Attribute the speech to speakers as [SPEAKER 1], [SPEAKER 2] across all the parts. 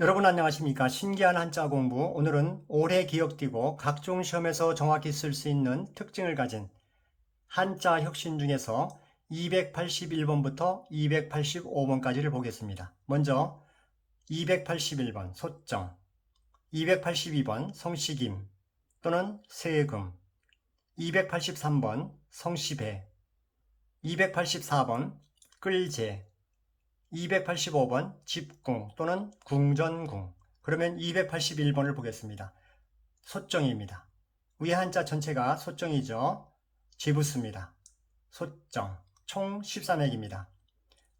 [SPEAKER 1] 여러분 안녕하십니까? 신기한 한자 공부. 오늘은 오래 기억되고 각종 시험에서 정확히 쓸 수 있는 특징을 가진 한자 혁신 중에서 281번부터 285번까지를 보겠습니다. 먼저 281번 소정, 282번 성시김 또는 세금, 283번 성시배, 284번 끌제, 285번 집궁 또는 궁전궁. 그러면 281번을 보겠습니다. 소정입니다. 위에 한자 전체가 소정이죠. 지부수입니다. 소정. 총 13액입니다.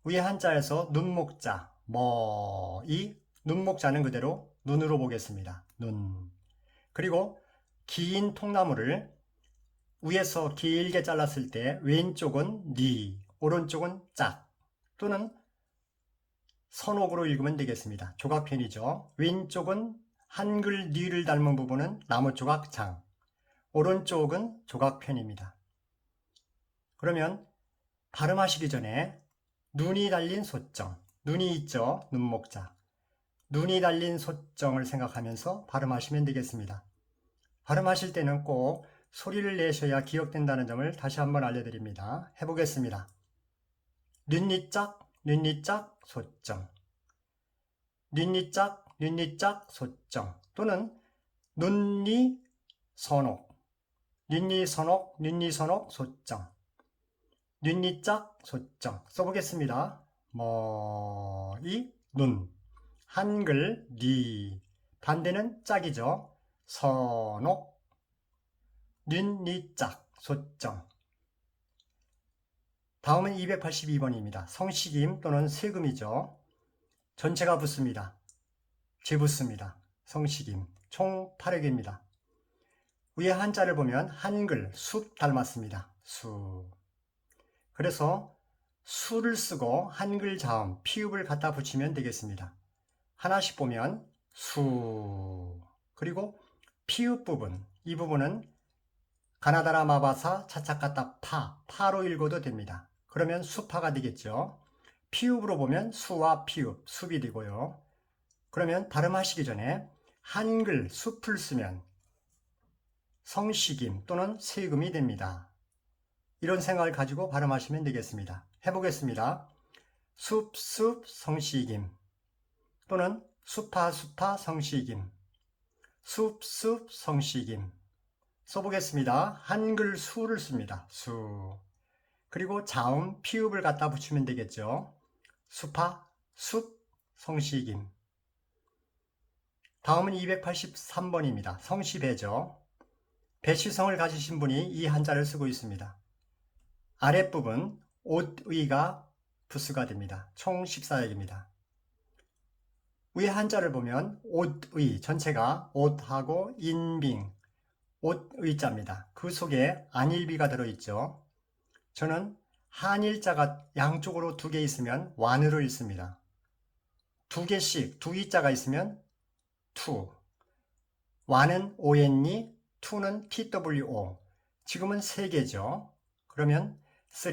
[SPEAKER 1] 위에 한자에서 눈목자, 뭐, 이 눈목자는 그대로 눈으로 보겠습니다. 눈. 그리고 긴 통나무를 위에서 길게 잘랐을 때 왼쪽은 니, 오른쪽은 짝 또는 선옥으로 읽으면 되겠습니다. 조각편이죠. 왼쪽은 한글 니를 닮은 부분은 나무 조각 장, 오른쪽은 조각편입니다. 그러면 발음하시기 전에 눈이 달린 소정, 눈이 있죠. 눈목자. 눈이 달린 소정을 생각하면서 발음하시면 되겠습니다. 발음하실 때는 꼭 소리를 내셔야 기억된다는 점을 다시 한번 알려드립니다. 해보겠습니다. 눈니짝 눈니짝 소정. 눈니짝 눈니짝 소정. 또는 눈니 선옥. 눈니 선옥 눈니 선옥 소정. 눈니짝 소정. 써보겠습니다. 뭐이 눈. 한글 니 반대는 짝이죠. 선옥. 눈니짝 소정 다음은 282번입니다. 성식임 또는 세금이죠. 전체가 붙습니다. 재붙습니다. 성식임. 총 8회입니다. 위에 한자를 보면 한글, 숲 닮았습니다. 수. 그래서 수를 쓰고 한글 자음, 피읍을 갖다 붙이면 되겠습니다. 하나씩 보면 수. 그리고 피읍 부분. 이 부분은 가나다라 마바사 차차카타 파. 파로 읽어도 됩니다. 그러면 수파가 되겠죠. 피읍으로 보면 수와 피읍, 숲이 되고요. 그러면 발음하시기 전에 한글 숲을 쓰면 성식임 또는 세금이 됩니다. 이런 생각을 가지고 발음하시면 되겠습니다. 해보겠습니다. 숲, 숲, 성식임 또는 수파, 수파, 성식임 숲, 숲, 성식임 써보겠습니다. 한글 수를 씁니다. 수 그리고 자음, 피읍을 갖다 붙이면 되겠죠. 수파, 숲, 성시김. 다음은 283번입니다. 성시배죠. 배시성을 가지신 분이 이 한자를 쓰고 있습니다. 아랫부분 옷의가 부수가 됩니다. 총 14역입니다. 위에 한자를 보면 옷의 전체가 옷하고 인빙, 옷의자입니다. 그 속에 안일비가 들어있죠. 저는 한일자가 양쪽으로 두 개 있으면 완으로 읽습니다. 두 개씩 두 이자가 있으면 투. 완은 오엔니, 투는 TWO. 지금은 세 개죠. 그러면 3,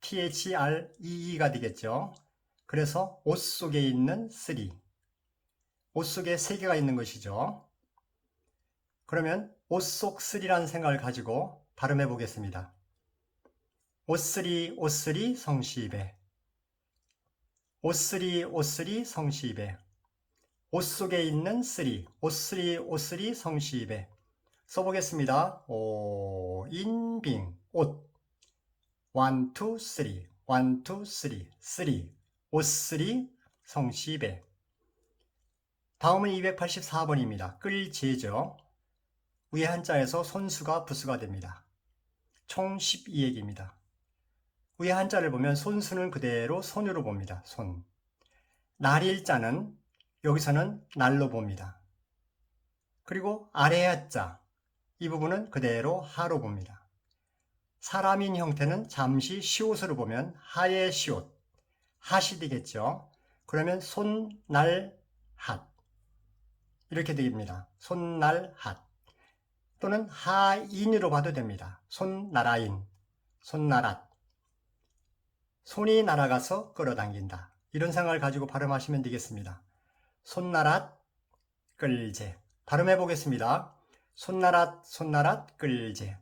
[SPEAKER 1] THREE가 되겠죠. 그래서 옷 속에 있는 3. 옷 속에 세 개가 있는 것이죠. 그러면 옷 속 3라는 생각을 가지고 발음해 보겠습니다. 옷쓰리 옷쓰리 성시배 옷쓰리 옷쓰리 성시배 옷 속에 있는 쓰리 옷쓰리 옷쓰리 성시배 써보겠습니다. 오 인빙 옷 원, 투, 쓰리 원, 투, 쓰리 쓰리 옷쓰리 성시배 다음은 284번입니다. 끌제죠. 위에 한자에서 손수가 부수가 됩니다. 총 12액입니다. 위에 한자를 보면 손수는 그대로 손으로 봅니다. 손. 날일자는 여기서는 날로 봅니다. 그리고 아래 하자 이 부분은 그대로 하로 봅니다. 사람인 형태는 잠시 시옷으로 보면 하의 시옷 핫이 되겠죠. 그러면 손, 날, 핫 이렇게 됩니다. 손, 날, 핫 또는 하인으로 봐도 됩니다. 손, 나라인, 손, 나랏 손이 날아가서 끌어당긴다. 이런 생각을 가지고 발음하시면 되겠습니다. 손나랏 끌제. 발음해 보겠습니다. 손나랏 손나랏 끌제.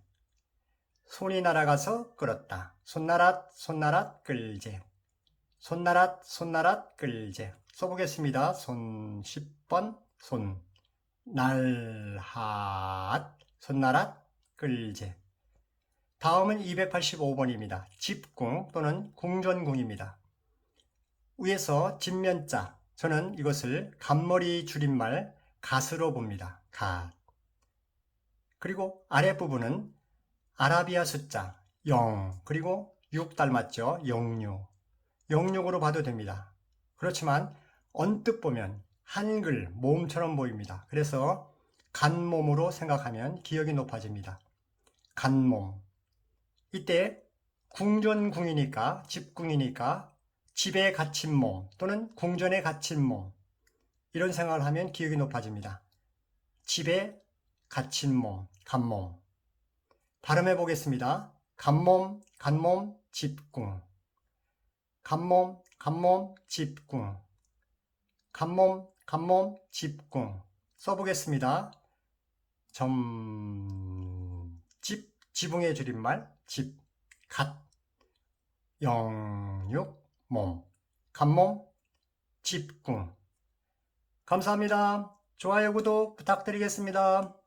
[SPEAKER 1] 손이 날아가서 끌었다. 손나랏 손나랏 끌제. 손나랏 손나랏 끌제. 써보겠습니다. 손 10번 손 날핫 손나랏 끌제. 다음은 285번입니다. 집궁 또는 궁전궁입니다. 위에서 진면자, 저는 이것을 간머리 줄임말 갓으로 봅니다. 갓. 그리고 아랫부분은 아라비아 숫자 0, 그리고 6 닮았죠. 06. 06으로 봐도 됩니다. 그렇지만 언뜻 보면 한글, 몸처럼 보입니다. 그래서 간몸으로 생각하면 기억이 높아집니다. 간몸. 이때 궁전궁이니까 집궁이니까 집에 갇힌 몸 또는 궁전에 갇힌 몸 이런 생각을 하면 기억이 높아집니다. 집에 갇힌 몸, 간몸. 발음해 보겠습니다. 간몸, 간몸, 집궁. 간몸, 간몸, 집궁. 간몸, 간몸, 집궁. 써보겠습니다. 점, 집, 지붕의 줄임말, 집, 갓, 영육, 몸, 간몸, 집궁. 감사합니다. 좋아요, 구독 부탁드리겠습니다.